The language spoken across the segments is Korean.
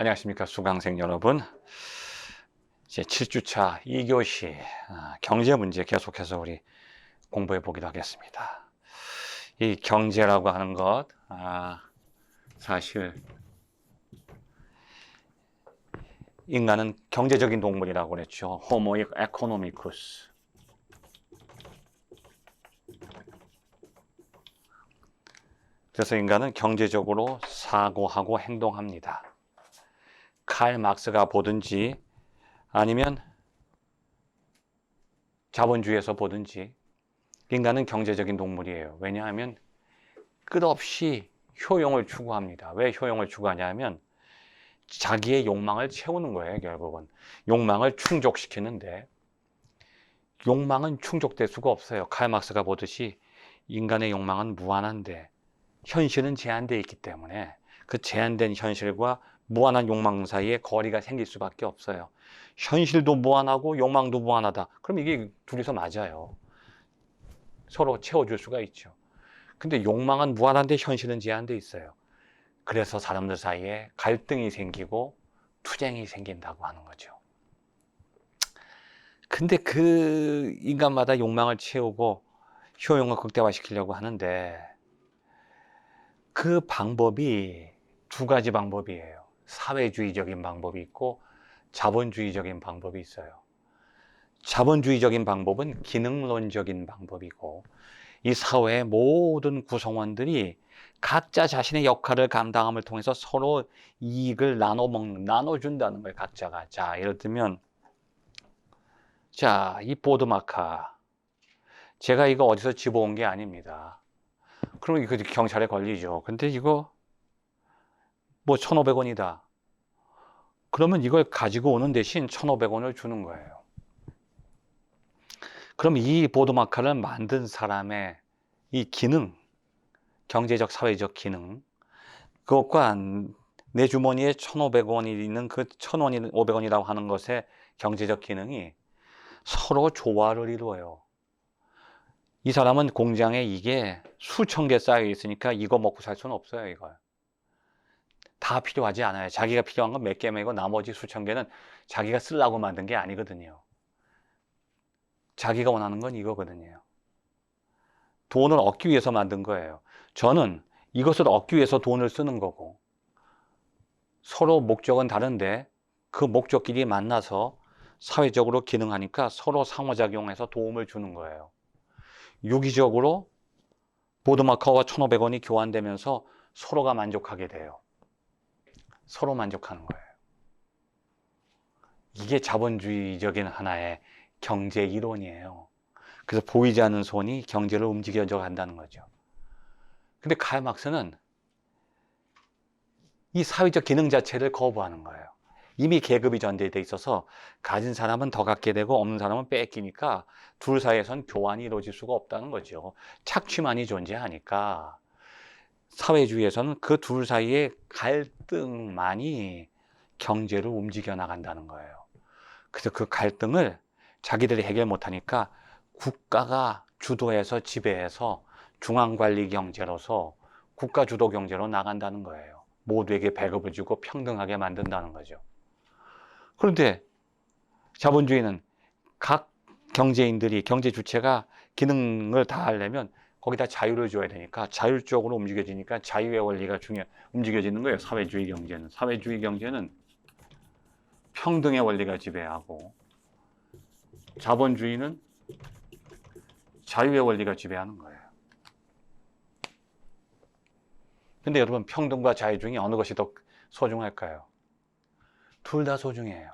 안녕하십니까 수강생 여러분. 이제 7주차 2교시 아, 경제 문제 계속해서 우리 공부해 보기로 하겠습니다. 이 경제라고 하는 것 아, 사실 인간은 경제적인 동물이라고 그랬죠. 호모 에코노미쿠스 그래서 인간은 경제적으로 사고하고 행동합니다. 칼 막스가 보든지 아니면 자본주의에서 보든지 인간은 경제적인 동물이에요. 왜냐하면 끝없이 효용을 추구합니다. 왜 효용을 추구하냐면 자기의 욕망을 채우는 거예요, 결국은. 욕망을 충족시키는데 욕망은 충족될 수가 없어요. 칼 막스가 보듯이 인간의 욕망은 무한한데 현실은 제한되어 있기 때문에 그 제한된 현실과 무한한 욕망 사이에 거리가 생길 수밖에 없어요. 현실도 무한하고 욕망도 무한하다. 그럼 이게 둘이서 맞아요. 서로 채워줄 수가 있죠. 근데 욕망은 무한한데 현실은 제한되어 있어요. 그래서 사람들 사이에 갈등이 생기고 투쟁이 생긴다고 하는 거죠. 근데 그 인간마다 욕망을 채우고 효용을 극대화시키려고 하는데 그 방법이 두 가지 방법이에요. 사회주의적인 방법이 있고 자본주의적인 방법이 있어요. 자본주의적인 방법은 기능론적인 방법이고 이 사회의 모든 구성원들이 각자 자신의 역할을 감당함을 통해서 서로 이익을 나눠 먹는, 나눠준다는 거예요, 각자가. 자, 예를 들면, 자, 이 보드 마카. 제가 이거 어디서 집어온 게 아닙니다. 그러면 이거 경찰에 걸리죠. 근데 이거 뭐 1,500원이다. 그러면 이걸 가지고 오는 대신 1,500원을 주는 거예요. 그럼 이 보드마카를 만든 사람의 이 기능, 경제적, 사회적 기능, 그것과 내 주머니에 1,500원이 있는 그 1,000원이, 500원이라고 하는 것의 경제적 기능이 서로 조화를 이루어요. 이 사람은 공장에 이게 수천 개 쌓여 있으니까 이거 먹고 살 수는 없어요, 이걸. 다 필요하지 않아요. 자기가 필요한 건 몇 개면이고 나머지 수천 개는 자기가 쓰려고 만든 게 아니거든요. 자기가 원하는 건 이거거든요. 돈을 얻기 위해서 만든 거예요. 저는 이것을 얻기 위해서 돈을 쓰는 거고 서로 목적은 다른데 그 목적끼리 만나서 사회적으로 기능하니까 서로 상호작용해서 도움을 주는 거예요. 유기적으로 보드마카와 1,500원이 교환되면서 서로가 만족하게 돼요. 서로 만족하는 거예요. 이게 자본주의적인 하나의 경제 이론이에요. 그래서 보이지 않는 손이 경제를 움직여져 간다는 거죠. 근데 칼 막스는 이 사회적 기능 자체를 거부하는 거예요. 이미 계급이 전제되어 있어서 가진 사람은 더 갖게 되고 없는 사람은 뺏기니까 둘 사이에선 교환이 이루어질 수가 없다는 거죠. 착취만이 존재하니까 사회주의에서는 그 둘 사이의 갈등만이 경제를 움직여 나간다는 거예요. 그래서 그 갈등을 자기들이 해결 못하니까 국가가 주도해서 지배해서 중앙관리 경제로서 국가 주도 경제로 나간다는 거예요. 모두에게 배급을 주고 평등하게 만든다는 거죠. 그런데 자본주의는 각 경제인들이 경제 주체가 기능을 다 하려면 거기다 자유를 줘야 되니까 자율적으로 움직여지니까 자유의 원리가 중요 움직여지는 거예요. 사회주의 경제는 사회주의 경제는 평등의 원리가 지배하고 자본주의는 자유의 원리가 지배하는 거예요. 근데 여러분 평등과 자유 중에 어느 것이 더 소중할까요? 둘 다 소중해요.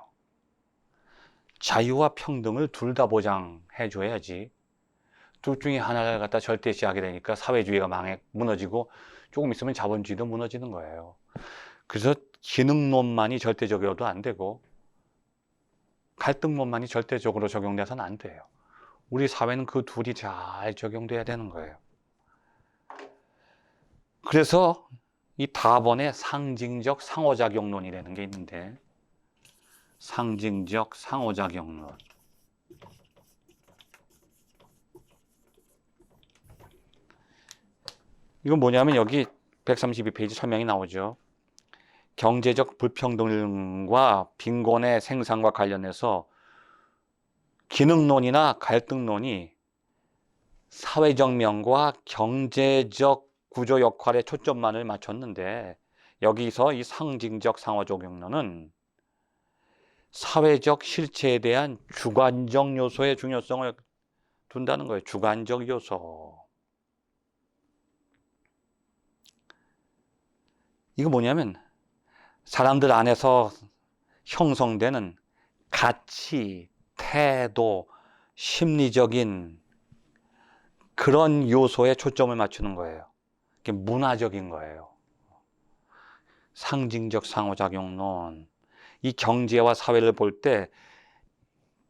자유와 평등을 둘 다 보장해 줘야지. 둘 중에 하나를 갖다 절대시하게 되니까 사회주의가 망해 무너지고 조금 있으면 자본주의도 무너지는 거예요. 그래서 기능론만이 절대적이어도 안 되고 갈등론만이 절대적으로 적용돼서는 안 돼요. 우리 사회는 그 둘이 잘 적용돼야 되는 거예요. 그래서 이 다번에 상징적 상호작용론이라는 게 있는데 상징적 상호작용론 이건 뭐냐면 여기 132페이지 설명이 나오죠. 경제적 불평등과 빈곤의 생산과 관련해서 기능론이나 갈등론이 사회적 면과 경제적 구조 역할에 초점만을 맞췄는데 여기서 이 상징적 상호작용론은 사회적 실체에 대한 주관적 요소의 중요성을 둔다는 거예요. 주관적 요소. 이거 뭐냐면 사람들 안에서 형성되는 가치, 태도, 심리적인 그런 요소에 초점을 맞추는 거예요. 이게 문화적인 거예요. 상징적 상호작용론. 이 경제와 사회를 볼 때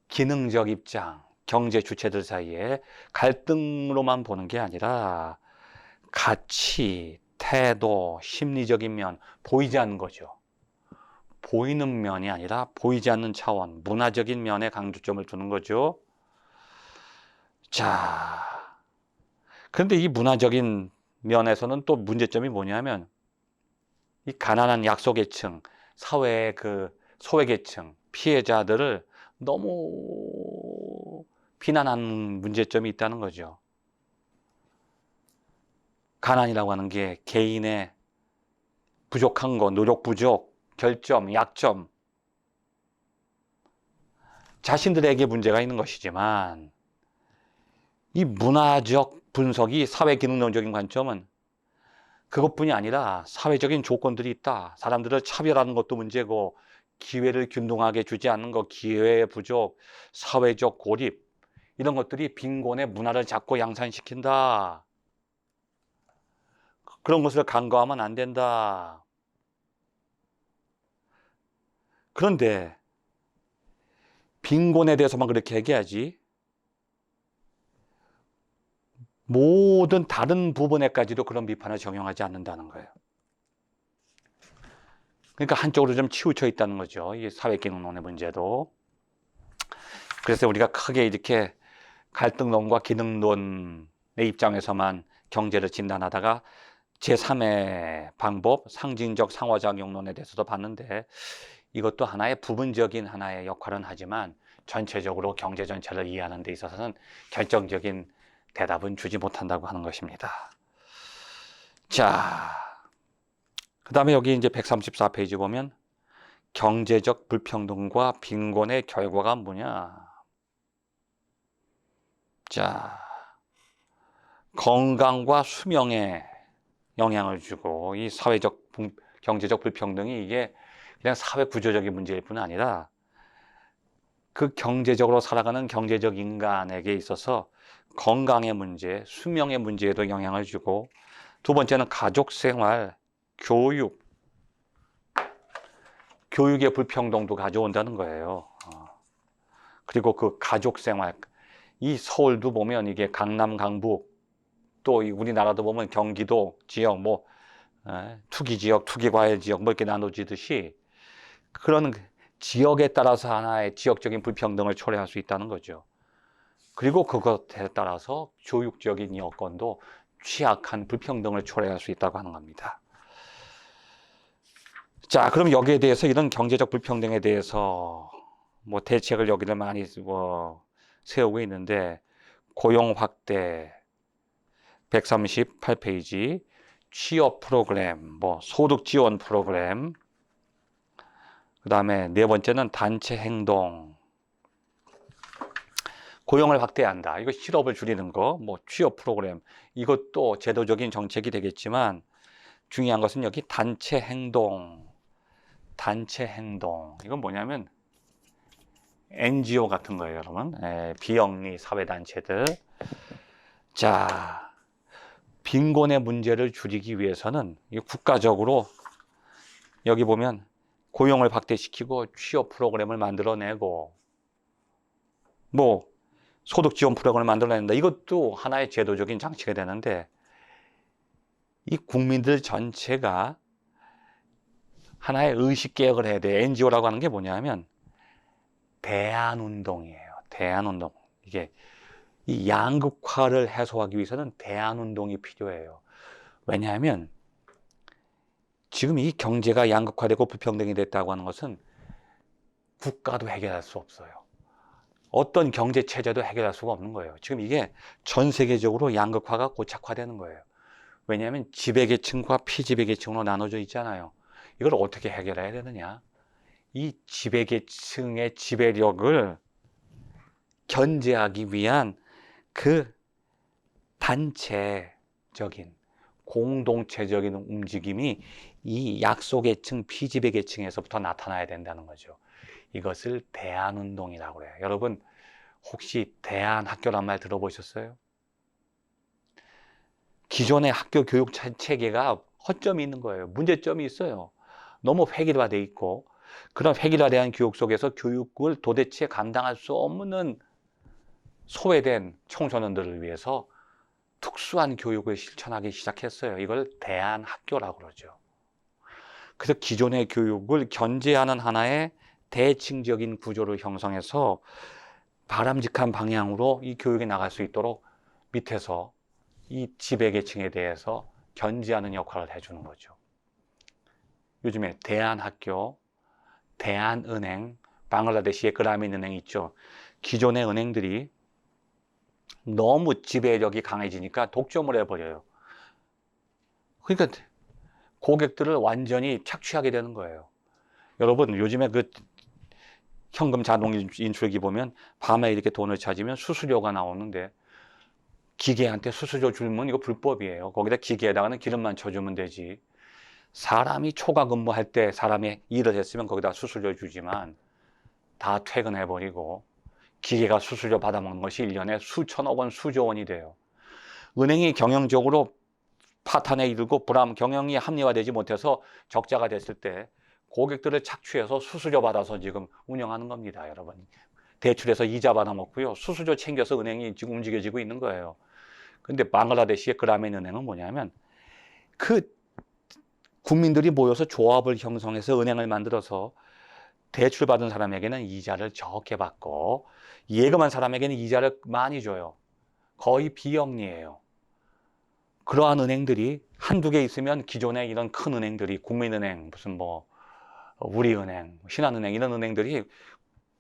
기능적 입장, 경제 주체들 사이에 갈등으로만 보는 게 아니라 가치, 태도, 심리적인 면 보이지 않는 거죠. 보이는 면이 아니라 보이지 않는 차원, 문화적인 면에 강조점을 두는 거죠. 자, 그런데 이 문화적인 면에서는 또 문제점이 뭐냐면 이 가난한 약소계층, 사회의 그 소외계층, 피해자들을 너무 비난하는 문제점이 있다는 거죠. 가난이라고 하는 게 개인의 부족한 거, 노력 부족, 결점, 약점, 자신들에게 문제가 있는 것이지만 이 문화적 분석이 사회 기능론적인 관점은 그것뿐이 아니라 사회적인 조건들이 있다. 사람들을 차별하는 것도 문제고 기회를 균등하게 주지 않는 것, 기회의 부족, 사회적 고립 이런 것들이 빈곤의 문화를 자꾸 양산시킨다. 그런 것을 간과하면 안 된다. 그런데 빈곤에 대해서만 그렇게 얘기하지 모든 다른 부분에까지도 그런 비판을 적용하지 않는다는 거예요. 그러니까 한쪽으로 좀 치우쳐 있다는 거죠. 이 사회기능론의 문제도. 그래서 우리가 크게 이렇게 갈등론과 기능론의 입장에서만 경제를 진단하다가 제3의 방법, 상징적 상호작용론에 대해서도 봤는데 이것도 하나의 부분적인 하나의 역할은 하지만 전체적으로 경제 전체를 이해하는 데 있어서는 결정적인 대답은 주지 못한다고 하는 것입니다. 자, 그 다음에 여기 이제 134페이지 보면 경제적 불평등과 빈곤의 결과가 뭐냐? 자, 건강과 수명에 영향을 주고 이 사회적 경제적 불평등이 이게 그냥 사회 구조적인 문제일 뿐 아니라 그 경제적으로 살아가는 경제적 인간에게 있어서 건강의 문제, 수명의 문제에도 영향을 주고 두 번째는 가족 생활, 교육, 교육의 불평등도 가져온다는 거예요. 어. 그리고 그 가족 생활, 이 서울도 보면 이게 강남, 강북, 또 우리나라도 보면 경기도 지역, 뭐 투기 지역, 투기 과일 지역 뭐 이렇게 나눠지듯이 그런 지역에 따라서 하나의 지역적인 불평등을 초래할 수 있다는 거죠. 그리고 그것에 따라서 교육적인 여건도 취약한 불평등을 초래할 수 있다고 하는 겁니다. 자, 그럼 여기에 대해서 이런 경제적 불평등에 대해서 뭐 대책을 여기를 많이 뭐 세우고 있는데 고용 확대 138페이지 취업 프로그램, 뭐 소득 지원 프로그램, 그 다음에 네 번째는 단체 행동. 고용을 확대한다. 이거 실업을 줄이는 거, 뭐 취업 프로그램. 이것도 제도적인 정책이 되겠지만 중요한 것은 여기 단체 행동. 단체 행동. 이건 뭐냐면 NGO 같은 거예요, 여러분. 에, 비영리 사회 단체들. 자, 빈곤의 문제를 줄이기 위해서는 국가적으로 여기 보면 고용을 확대시키고 취업 프로그램을 만들어내고 뭐 소득 지원 프로그램을 만들어낸다. 이것도 하나의 제도적인 장치가 되는데 이 국민들 전체가 하나의 의식 개혁을 해야 돼. NGO라고 하는 게 뭐냐면 대안 운동이에요. 대안 운동. 이게 이 양극화를 해소하기 위해서는 대안 운동이 필요해요. 왜냐하면 지금 이 경제가 양극화되고 불평등이 됐다고 하는 것은 국가도 해결할 수 없어요. 어떤 경제 체제도 해결할 수가 없는 거예요. 지금 이게 전 세계적으로 양극화가 고착화되는 거예요. 왜냐하면 지배계층과 피지배계층으로 나눠져 있잖아요. 이걸 어떻게 해결해야 되느냐? 이 지배계층의 지배력을 견제하기 위한 그 단체적인 공동체적인 움직임이 이 약소계층, 피지배 계층에서부터 나타나야 된다는 거죠. 이것을 대안운동이라고 해요. 여러분 혹시 대안학교란 말 들어보셨어요? 기존의 학교 교육 체- 체계가 허점이 있는 거예요. 문제점이 있어요. 너무 획일화돼 있고 그런 획일화된 교육 속에서 교육을 도대체 감당할 수 없는 소외된 청소년들을 위해서 특수한 교육을 실천하기 시작했어요. 이걸 대안학교라고 그러죠. 그래서 기존의 교육을 견제하는 하나의 대칭적인 구조를 형성해서 바람직한 방향으로 이 교육이 나갈 수 있도록 밑에서 이 지배계층에 대해서 견제하는 역할을 해주는 거죠. 요즘에 대한학교, 대한은행, 방글라데시의 그라민 은행 있죠. 기존의 은행들이 너무 지배력이 강해지니까 독점을 해버려요. 그러니까 고객들을 완전히 착취하게 되는 거예요. 여러분 요즘에 그 현금 자동 인출기 보면 밤에 이렇게 돈을 찾으면 수수료가 나오는데 기계한테 수수료 줄면 이거 불법이에요. 거기다 기계에다가는 기름만 쳐주면 되지. 사람이 초과 근무할 때 사람이 일을 했으면 거기다 수수료 주지만 다 퇴근해버리고 기계가 수수료 받아먹는 것이 1년에 수천억 원, 수조 원이 돼요. 은행이 경영적으로 파탄에 이르고 불합 경영이 합리화되지 못해서 적자가 됐을 때 고객들을 착취해서 수수료 받아서 지금 운영하는 겁니다, 여러분. 대출해서 이자 받아먹고요. 수수료 챙겨서 은행이 지금 움직여지고 있는 거예요. 근데 방글라데시의 그라멘 은행은 뭐냐면 그 국민들이 모여서 조합을 형성해서 은행을 만들어서 대출 받은 사람에게는 이자를 적게 받고 예금한 사람에게는 이자를 많이 줘요. 거의 비영리예요. 그러한 은행들이 한두 개 있으면 기존의 이런 큰 은행들이 국민은행 무슨 뭐 우리은행, 신한은행 이런 은행들이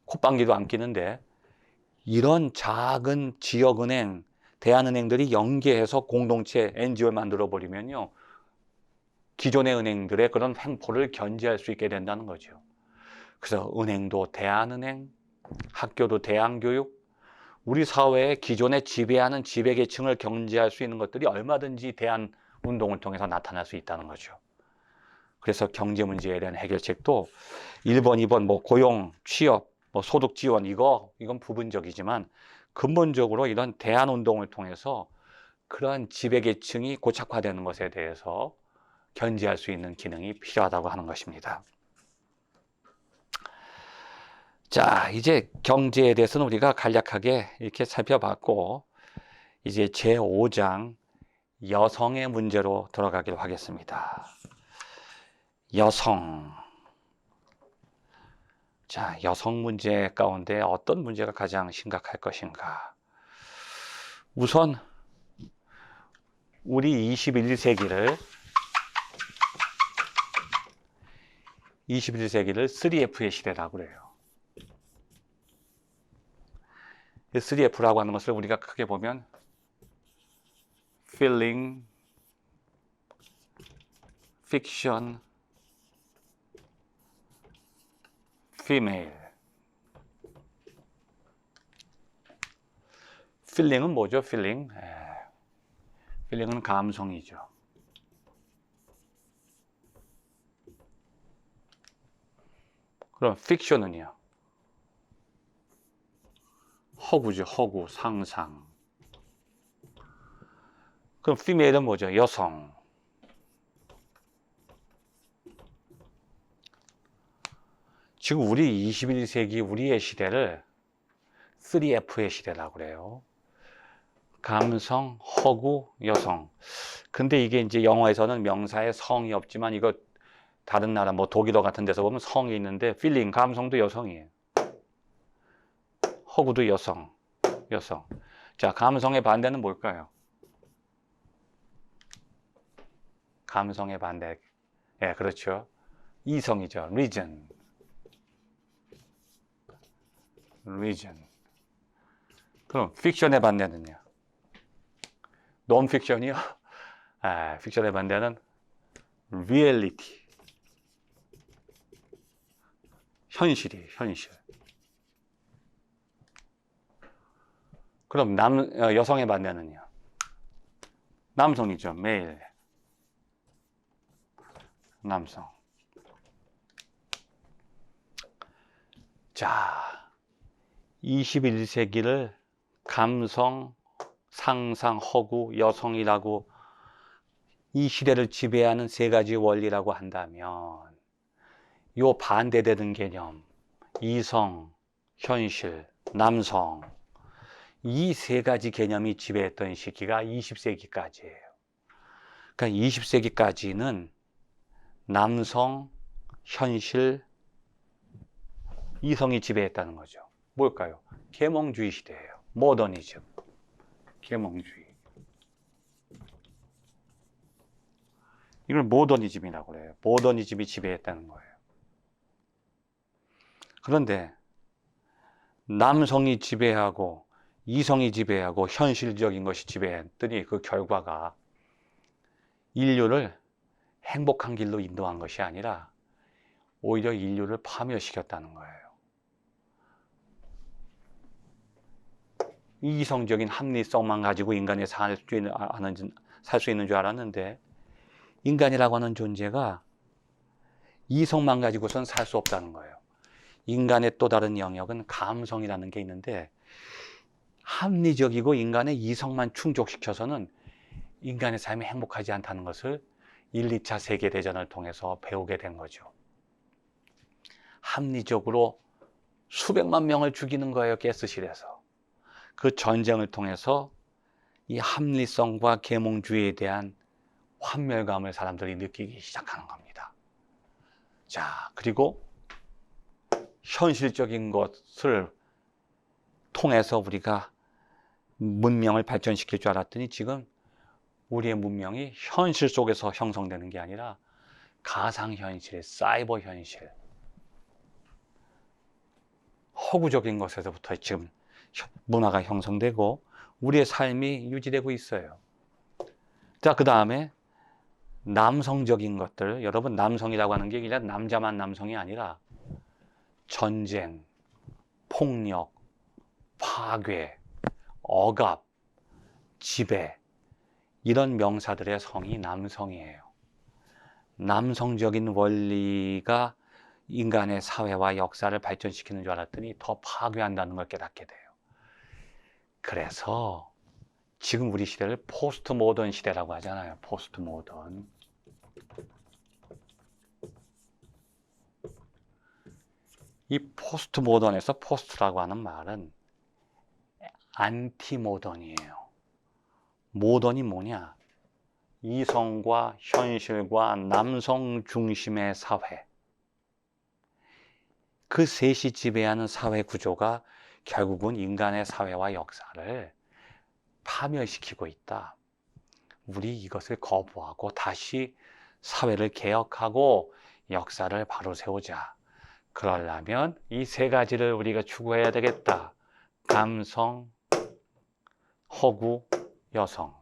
콧방귀도 안 끼는데 이런 작은 지역은행, 대한은행들이 연계해서 공동체 NGO를 만들어 버리면요. 기존의 은행들의 그런 횡포를 견제할 수 있게 된다는 거죠. 그래서 은행도 대한은행, 학교도 대한교육, 우리 사회의 기존에 지배하는 지배계층을 견제할 수 있는 것들이 얼마든지 대한 운동을 통해서 나타날 수 있다는 거죠. 그래서 경제 문제에 대한 해결책도 1번, 2번 뭐 고용, 취업, 뭐 소득 지원 이거 이건 부분적이지만 근본적으로 이런 대안 운동을 통해서 그런 지배 계층이 고착화되는 것에 대해서 견제할 수 있는 기능이 필요하다고 하는 것입니다. 자, 이제 경제에 대해서는 우리가 간략하게 이렇게 살펴봤고 이제 제 5장 여성의 문제로 들어가기로 하겠습니다. 여성. 자, 여성 문제 가운데 어떤 문제가 가장 심각할 것인가? 우선 우리 21세기를 21세기를 3F의 시대라고 그래요. 3F라고 하는 것을 우리가 크게 보면 feeling, fiction, female. feeling은 뭐죠? feeling. 에, feeling은 감성이죠. 그럼 fiction은요? 허구죠, 허구, 상상. 그럼 female은 뭐죠? 여성. 지금 우리 21세기 우리의 시대를 3F의 시대라고 그래요. 감성, 허구, 여성. 근데 이게 이제 영어에서는 명사에 성이 없지만 이거 다른 나라 뭐 독일어 같은 데서 보면 성이 있는데 필링, 감성도 여성이에요. 허구도 여성, 여성. 자, 감성의 반대는 뭘까요? 감성의 반대. 예, 그렇죠. 이성이죠. reason. reason. 그럼 픽션의 반대는요? 논 픽션이요? 아, 픽션의 반대는 reality. 현실이 현실. 그럼 남 어, 여성의 반대는요? 남성이죠. 메일. 남성. 자, 21세기를 감성, 상상, 허구, 여성이라고 이 시대를 지배하는 세 가지 원리라고 한다면 요 반대되는 개념, 이성, 현실, 남성 이 세 가지 개념이 지배했던 시기가 20세기까지예요. 그러니까 20세기까지는 남성, 현실, 이성이 지배했다는 거죠. 뭘까요? 계몽주의 시대예요. 모더니즘. 계몽주의. 이걸 모더니즘이라고 그래요. 모더니즘이 지배했다는 거예요. 그런데 남성이 지배하고 이성이 지배하고 현실적인 것이 지배했더니 그 결과가 인류를 행복한 길로 인도한 것이 아니라 오히려 인류를 파멸시켰다는 거예요. 이성적인 합리성만 가지고 인간이 살 수 있는, 살 수 있는 줄 알았는데 인간이라고 하는 존재가 이성만 가지고선 살 수 없다는 거예요. 인간의 또 다른 영역은 감성이라는 게 있는데 합리적이고 인간의 이성만 충족시켜서는 인간의 삶이 행복하지 않다는 것을 1, 2차 세계대전을 통해서 배우게 된 거죠. 합리적으로 수백만 명을 죽이는 거예요, 가스실에서. 그 전쟁을 통해서 이 합리성과 계몽주의에 대한 환멸감을 사람들이 느끼기 시작하는 겁니다. 자, 그리고 현실적인 것을 통해서 우리가 문명을 발전시킬 줄 알았더니 지금 우리의 문명이 현실 속에서 형성되는 게 아니라 가상현실, 사이버 현실, 허구적인 것에서부터 지금 문화가 형성되고 우리의 삶이 유지되고 있어요. 자, 그 다음에 남성적인 것들, 여러분 남성이라고 하는 게 그냥 남자만 남성이 아니라 전쟁, 폭력, 파괴, 억압, 지배, 이런 명사들의 성이 남성이에요. 남성적인 원리가 인간의 사회와 역사를 발전시키는 줄 알았더니 더 파괴한다는 걸 깨닫게 돼요. 그래서 지금 우리 시대를 포스트 모던 시대라고 하잖아요. 포스트 모던. 이 포스트 모던에서 포스트라고 하는 말은 안티 모던이에요. 모던이 뭐냐? 이성과 현실과 남성 중심의 사회. 그 셋이 지배하는 사회 구조가 결국은 인간의 사회와 역사를 파멸시키고 있다. 우리 이것을 거부하고 다시 사회를 개혁하고 역사를 바로 세우자. 그러려면 이 세 가지를 우리가 추구해야 되겠다. 감성, 허구, 여성.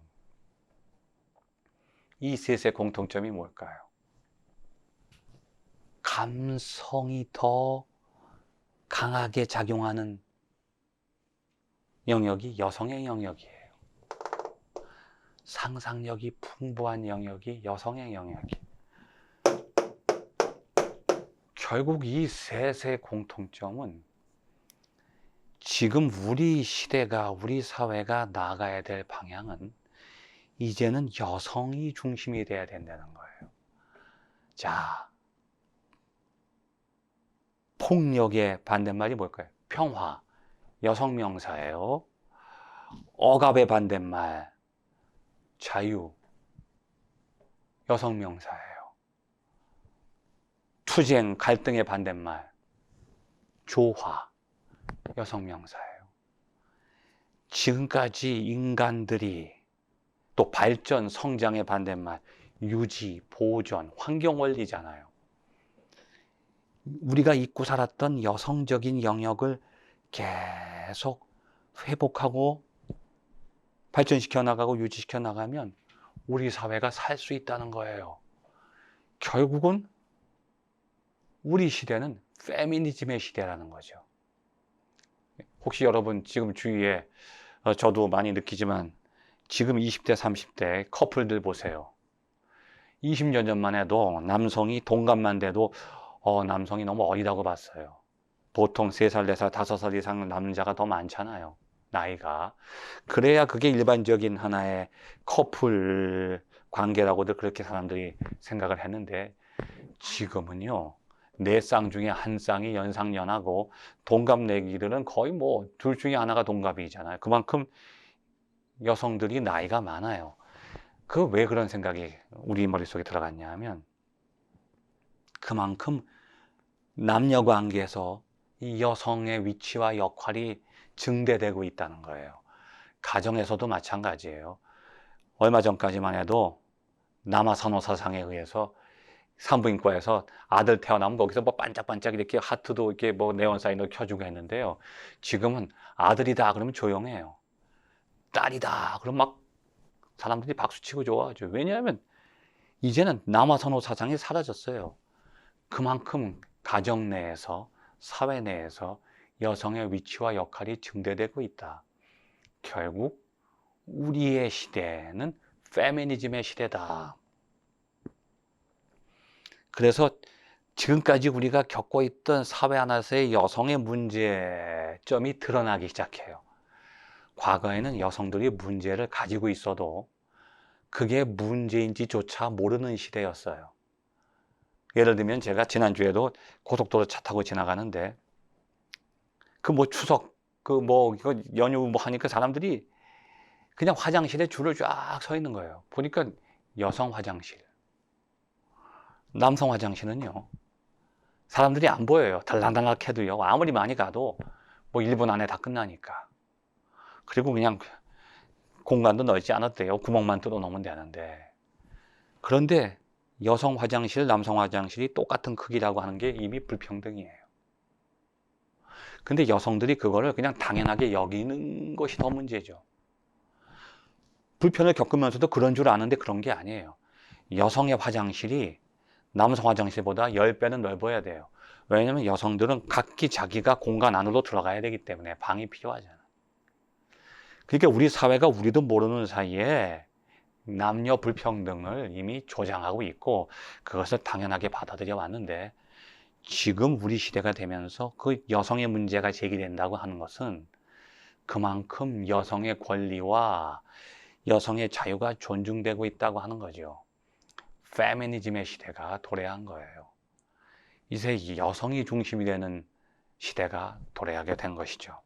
이 셋의 공통점이 뭘까요? 감성이 더 강하게 작용하는 영역이 여성의 영역이에요. 상상력이 풍부한 영역이 여성의 영역이. 결국 이 셋의 공통점은 지금 우리 시대가, 우리 사회가 나가야 될 방향은 이제는 여성이 중심이 돼야 된다는 거예요. 자, 폭력의 반대말이 뭘까요? 평화. 여성 명사예요. 억압의 반대말. 자유. 여성 명사예요. 투쟁, 갈등의 반대말. 조화. 여성 명사예요. 지금까지 인간들이 또 발전, 성장의 반대말, 유지, 보존, 환경 원리잖아요. 우리가 잊고 살았던 여성적인 영역을 계속 회복하고 발전시켜 나가고 유지시켜 나가면 우리 사회가 살 수 있다는 거예요. 결국은 우리 시대는 페미니즘의 시대라는 거죠. 혹시 여러분 지금 주위에 어, 저도 많이 느끼지만 지금 20대, 30대 커플들 보세요. 20년 전만 해도 남성이 동갑만 돼도 어, 남성이 너무 어리다고 봤어요. 보통 3살, 4살, 5살 이상 남자가 더 많잖아요. 나이가. 그래야 그게 일반적인 하나의 커플 관계라고도 그렇게 사람들이 생각을 했는데 지금은요. 네 쌍 중에 한 쌍이 연상연하고 동갑내기들은 거의 뭐 둘 중에 하나가 동갑이잖아요. 그만큼 여성들이 나이가 많아요. 그 왜 그런 생각이 우리 머릿속에 들어갔냐 하면 그만큼 남녀 관계에서 이 여성의 위치와 역할이 증대되고 있다는 거예요. 가정에서도 마찬가지예요. 얼마 전까지만 해도 남아선호 사상에 의해서 산부인과에서 아들 태어나면 거기서 뭐 반짝반짝 이렇게 하트도 이렇게 뭐 네온 사인을 켜주고 했는데요. 지금은 아들이다 그러면 조용해요. 딸이다 그러면 막 사람들이 박수치고 좋아하죠. 왜냐하면 이제는 남아선호 사상이 사라졌어요. 그만큼 가정 내에서 사회 내에서 여성의 위치와 역할이 증대되고 있다. 결국 우리의 시대는 페미니즘의 시대다. 그래서 지금까지 우리가 겪고 있던 사회 안에서의 여성의 문제점이 드러나기 시작해요. 과거에는 여성들이 문제를 가지고 있어도 그게 문제인지조차 모르는 시대였어요. 예를 들면 제가 지난주에도 고속도로 차 타고 지나가는데 그 뭐 추석 그 뭐 연휴 뭐 하니까 사람들이 그냥 화장실에 줄을 쫙 서 있는 거예요. 보니까 여성 화장실. 남성 화장실은요. 사람들이 안 보여요. 달랑달랑 해도요. 아무리 많이 가도 뭐 1분 안에 다 끝나니까. 그리고 그냥 공간도 넓지 않았대요. 구멍만 뚫어 놓으면 되는데. 그런데 여성 화장실, 남성 화장실이 똑같은 크기라고 하는 게 이미 불평등이에요. 근데 여성들이 그거를 그냥 당연하게 여기는 것이 더 문제죠. 불편을 겪으면서도 그런 줄 아는데 그런 게 아니에요. 여성의 화장실이 남성 화장실보다 10배는 넓어야 돼요. 왜냐하면 여성들은 각기 자기가 공간 안으로 들어가야 되기 때문에 방이 필요하잖아. 그러니까 우리 사회가 우리도 모르는 사이에 남녀 불평등을 이미 조장하고 있고 그것을 당연하게 받아들여 왔는데 지금 우리 시대가 되면서 그 여성의 문제가 제기된다고 하는 것은 그만큼 여성의 권리와 여성의 자유가 존중되고 있다고 하는 거죠. 페미니즘의 시대가 도래한 거예요. 이제 여성이 중심이 되는 시대가 도래하게 된 것이죠.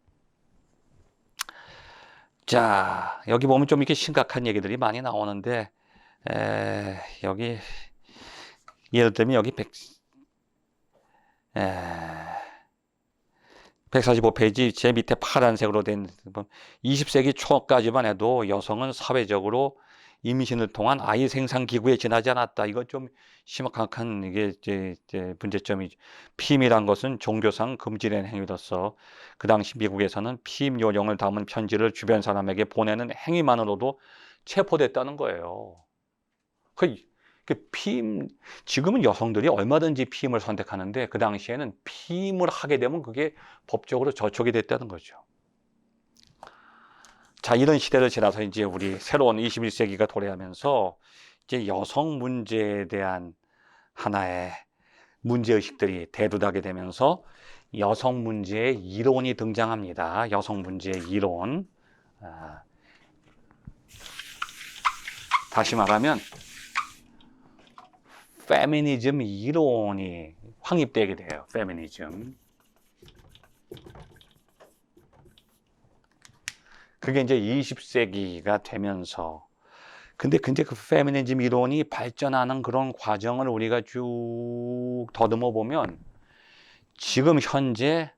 자, 여기 보면 좀 이렇게 심각한 얘기들이 많이 나오는데, 에, 여기, 예를 들면 여기 100, 에, 145페이지 제 밑에 파란색으로 된 20세기 초까지만 해도 여성은 사회적으로 임신을 통한 아이 생산 기구에 지나지 않았다. 이거 좀 심각한 이게 이제, 이제 문제점이 피임이란 것은 종교상 금지된 행위로서 그 당시 미국에서는 피임 요령을 담은 편지를 주변 사람에게 보내는 행위만으로도 체포됐다는 거예요. 그, 그 피임 지금은 여성들이 얼마든지 피임을 선택하는데 그 당시에는 피임을 하게 되면 그게 법적으로 저촉이 됐다는 거죠. 자, 이런 시대를 지나서 이제 우리 새로운 21세기가 도래하면서 이제 여성 문제에 대한 하나의 문제의식들이 대두하게 되면서 여성 문제의 이론이 등장합니다. 여성 문제의 이론. 아, 다시 말하면, 페미니즘 이론이 확립되게 돼요. 페미니즘. 그게 이제 20세기가 되면서 근데 근데 그 페미니즘 이론이 발전하는 그런 과정을 우리가 쭉 더듬어 보면 지금 현재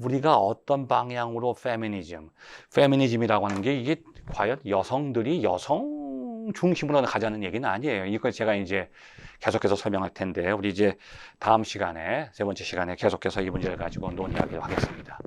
우리가 어떤 방향으로 페미니즘, 페미니즘이라고 하는 게 이게 과연 여성들이 여성 성 중심으로 가자는 얘기는 아니에요. 이거 제가 이제 계속해서 설명할 텐데 우리 이제 다음 시간에 세 번째 시간에 계속해서 이 문제를 가지고 논의하기로 하겠습니다.